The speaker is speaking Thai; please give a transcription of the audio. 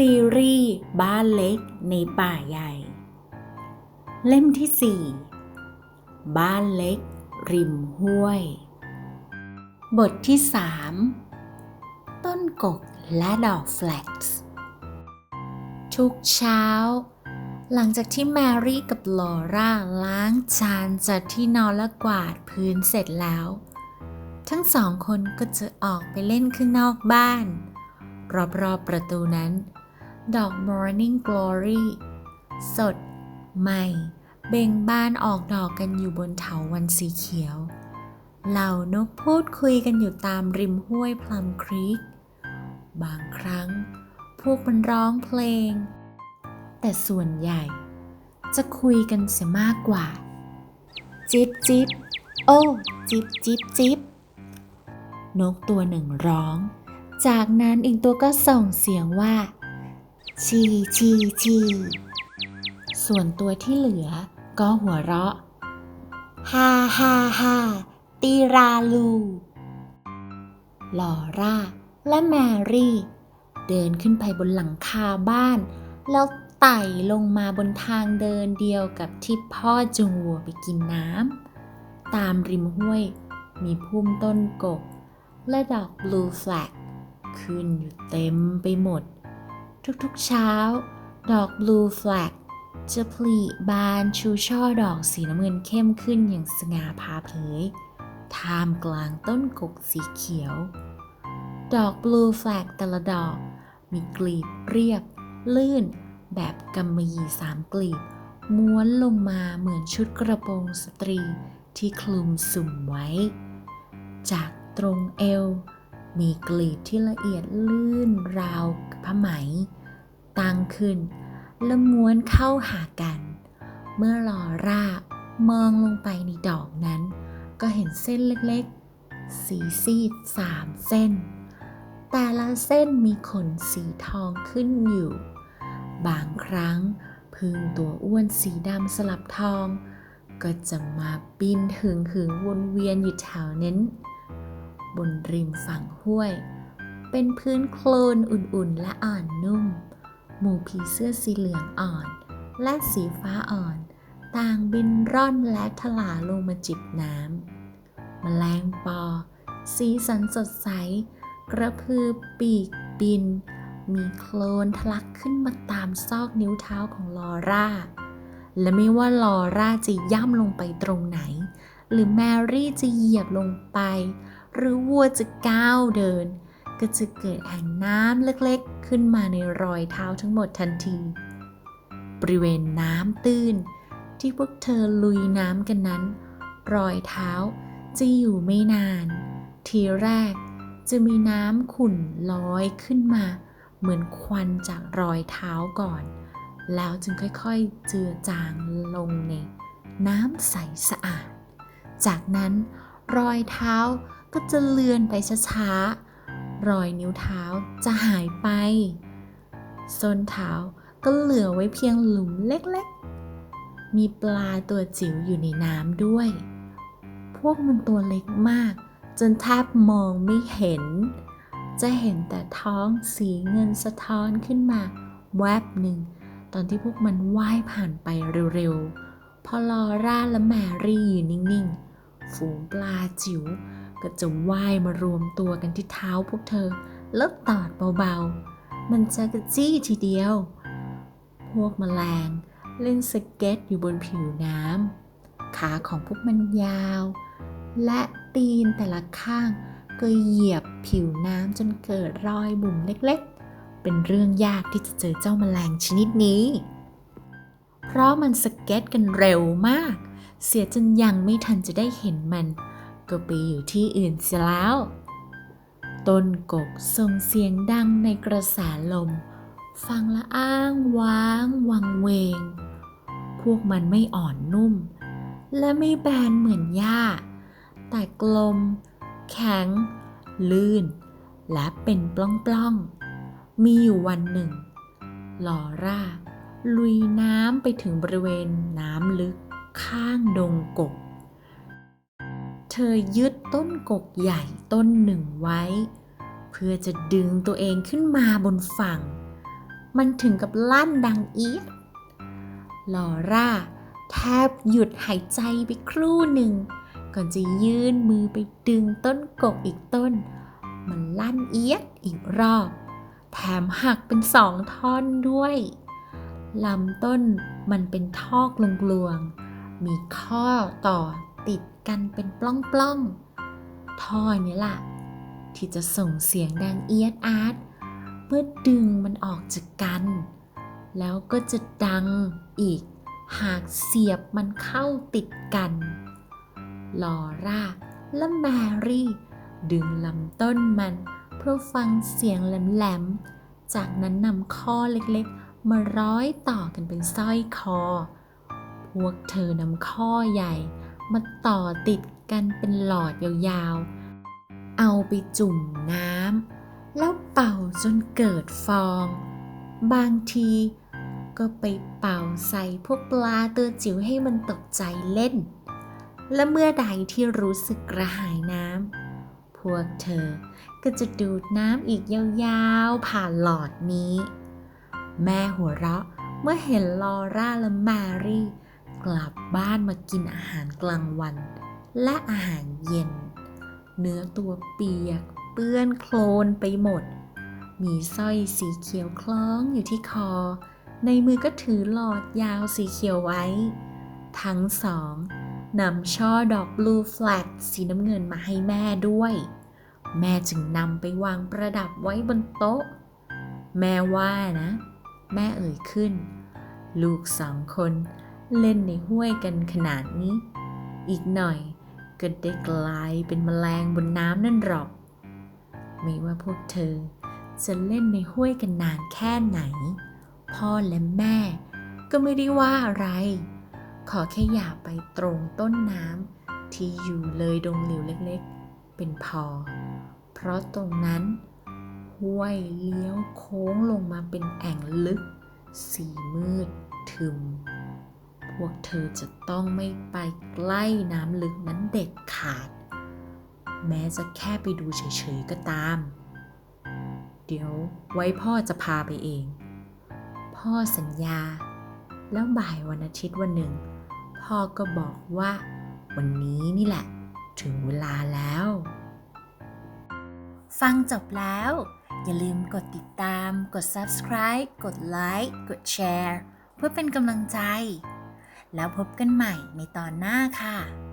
ซีรีส์บ้านเล็กในป่าใหญ่ เล่มที่ 4 บ้านเล็ก ริมห้วย บทที่ 3 ต้นกกและดอกแฟลกซ์ทุกเช้า หลังจากที่แมรี่กับลอร่าล้างจานจัดที่นอนและกวาดพื้นเสร็จแล้ว ทั้งสองคนก็จะออกไปเล่นข้างนอกบ้านรอบๆประตูนั้น ดอก Morning Glory สด ใหม่ เบ่งบานออกดอกกันอยู่บนเถาวันสีเขียว เหล่านกพูดคุยกันอยู่ตามริมห้วยพลัมครีก บางครั้ง พวกมันร้องเพลง แต่ส่วนใหญ่ จะคุยกันเสียมากกว่า จิบจิบโอ้จิบจิบจิบนกตัวหนึ่งร้อง จากนั้นอีกตัวก็ส่งเสียงว่า ชีชีชีส่วนตัวที่เหลือก็หัวเราะฮ่าฮ่าฮ่าตีราลู ลอร่า และแมรี่ เดินขึ้นไปบนหลังคาบ้าน แล้วไต่ลงมาบนทางเดินเดียวกับที่พ่อจูงวัวไปกินน้ำ ตามริมห้วยมีพุ่มต้นกก และดอกบลูแฟลกขึ้นอยู่เต็มไปหมด ทุกๆเช้า ดอกบลูแฟลกจะผลิบานชูช่อดอกสีน้ำเงินเข้มขึ้นอย่างสง่าผ่าเผย ท่ามกลางต้นกกสีเขียว ดอกบลูแฟลกแต่ละดอก มีกลีบเรียบ ลื่น แบบกำมะหยี่สามกลีบ ม้วนลงมาเหมือนชุดกระโปรงสตรีที่คลุมสุ่มไว้ จากตรงเอว มีกลีบที่ละเอียดลื่นราวกับผ้าไหมตั้งขึ้นและม้วนเข้าหากัน เมื่อลอร่ามองลงไปในดอกนั้น ก็เห็นเส้นเล็กๆ สีซีดสามเส้น แต่ละเส้นมีขนสีทองขึ้นอยู่ บางครั้งพึ่งตัวอ้วนสีดำสลับทอง ก็จะมาบินหึงหึงวนเวียนอยู่แถวนั้น บนริมฝั่งห้วย เป็นพื้นโคลนอุ่นๆและอ่อนนุ่ม หมู่ผีเสื้อสีเหลืองอ่อน และสีฟ้าอ่อน ต่างบินร่อนและถลาลงมาจิบน้ำแมลงปอ สีสันสดใส กระพือปีกบิน มีโคลนทะลักขึ้นมาตามซอกนิ้วเท้าของลอร่าและไม่ว่าลอร่าจะย่ำลงไปตรงไหน หรือแมรี่จะเหยียบลงไป หรือวัวจะก้าวเดิน ก็จะเกิดแอ่งน้ำเล็กๆ ขึ้นมาในรอยเท้าทั้งหมดทันที บริเวณน้ำตื้น ที่พวกเธอลุยน้ำกันนั้น รอยเท้าจะอยู่ไม่นาน ทีแรกจะมีน้ำขุ่นลอยขึ้นมา เหมือนควันจากรอยเท้าก่อน แล้วจึงค่อยๆ เจือจางลงในน้ำใสสะอาด จากนั้นรอยเท้า ก็จะเลือนไปช้าๆ รอยนิ้วเท้าจะหายไป ส้นเท้าก็เหลือไว้เพียงหลุมเล็กๆ มีปลาตัวจิ๋วอยู่ในน้ำด้วย พวกมันตัวเล็กมาก จนแทบมองไม่เห็น จะเห็นแต่ท้องสีเงินสะท้อนขึ้นมา แวบหนึ่ง ตอนที่พวกมันว่ายผ่านไปเร็วๆ พอลอร่าและแมรี่อยู่นิ่งๆ ฝูงปลาจิ๋ว ก็จะว่ายมารวมตัวกันที่เท้าพวกเธอ แล้วตอดเบาๆ มันจะกระจี้ทีเดียว พวกแมลงเล่นสเก็ตอยู่บนผิวน้ำ ขาของพวกมันยาว และตีนแต่ละข้างก็เหยียบผิวน้ำจนเกิดรอยบุ๋มเล็กๆ เป็นเรื่องยากที่จะเจอเจ้าแมลงชนิดนี้ เพราะมันสเก็ตกันเร็วมาก เสียจนยังไม่ทันจะได้เห็นมัน ก็ไปอยู่ที่อื่นเสียแล้ว ต้นกกส่งเสียงดังในกระแสลม ฟังละอ้างว้างวังเวง พวกมันไม่อ่อนนุ่ม และไม่แบนเหมือนหญ้า แต่กลม แข็ง ลื่น และเป็นปล้องๆ มีอยู่วันหนึ่ง ลอร่าลุยน้ำไปถึงบริเวณน้ำลึกข้างดงกก เธอยึดต้นกกใหญ่ต้นหนึ่งไว้ เพื่อจะดึงตัวเองขึ้นมาบนฝั่ง มันถึงกับลั่นดังเอียดลอร่าแทบหยุดหายใจไปครู่หนึ่ง ก่อนจะยื่นมือไปดึงต้นกกอีกต้น มันลั่นเอียดอีกรอบ แถมหักเป็นสองท่อนด้วยลำต้นมันเป็นทอกลวง มีข้อต่อ ติดกันเป็นปล้องๆ ท่อนี้ล่ะ ที่จะส่งเสียงดังเอียดอาร์ตเมื่อดึงมันออกจากกัน แล้วก็จะดังอีก หากเสียบมันเข้าติดกัน ลอร่าและแมรี่ ดึงลำต้นมันเพื่อฟังเสียงแหลมๆ จากนั้นนำข้อเล็กๆ มาร้อยต่อกันเป็นสร้อยคอ พวกเธอนำข้อใหญ่ มาต่อติดกันเป็นหลอดยาวๆ เอาไปจุ่มน้ำแล้วเป่าจนเกิดฟอง บางทีก็ไปเป่าใส่พวกปลาตัวจิ๋วให้มันตกใจเล่น และเมื่อใดที่รู้สึกกระหายน้ำพวกเธอก็จะดูดน้ำอีกยาวๆ ผ่านหลอดนี้ แม่หัวเราะเมื่อเห็นลอร่าและแมรี่ กลับบ้านมากินอาหารกลางวัน และอาหารเย็น เนื้อตัวเปียก เปื้อนโคลนไปหมด มีสร้อยสีเขียวคล้องอยู่ที่คอ ในมือก็ถือหลอดยาวสีเขียวไว้ ทั้งสองนำช่อดอกบลูแฟลกสีน้ำเงินมาให้แม่ด้วย แม่จึงนำไปวางประดับไว้บนโต๊ะ แม่ว่านะ แม่เอ่ยขึ้น ลูกสองคน เล่นในห้วยกันขนาดนี้ อีกหน่อยก็ได้กลายเป็นแมลงบนน้ำนั่นหรอก ไม่ว่าพวกเธอจะเล่นในห้วยกันนานแค่ไหน พ่อและแม่ก็ไม่ได้ว่าอะไร ขอแค่อย่าไปตรงต้นน้ำที่อยู่เลยดงหลิวเล็กๆ เป็นพอ เพราะตรงนั้น ห้วยเลี้ยวโค้งลงมาเป็นแอ่งลึก สีมืดทึม พวกเธอจะต้องไม่ไปใกล้น้ำลึกนั้นเด็ดขาด แม้จะแค่ไปดูเฉยๆก็ตาม เดี๋ยวไว้พ่อจะพาไปเอง พ่อสัญญา แล้วบ่ายวันอาทิตย์วันหนึ่ง พ่อก็บอกว่า วันนี้นี่แหละ ถึงเวลาแล้ว ฟังจบแล้ว อย่าลืมกดติดตาม กด subscribe กดไลค์กดแชร์เพื่อเป็นกำลังใจ แล้วพบกันใหม่ในตอนหน้าค่ะ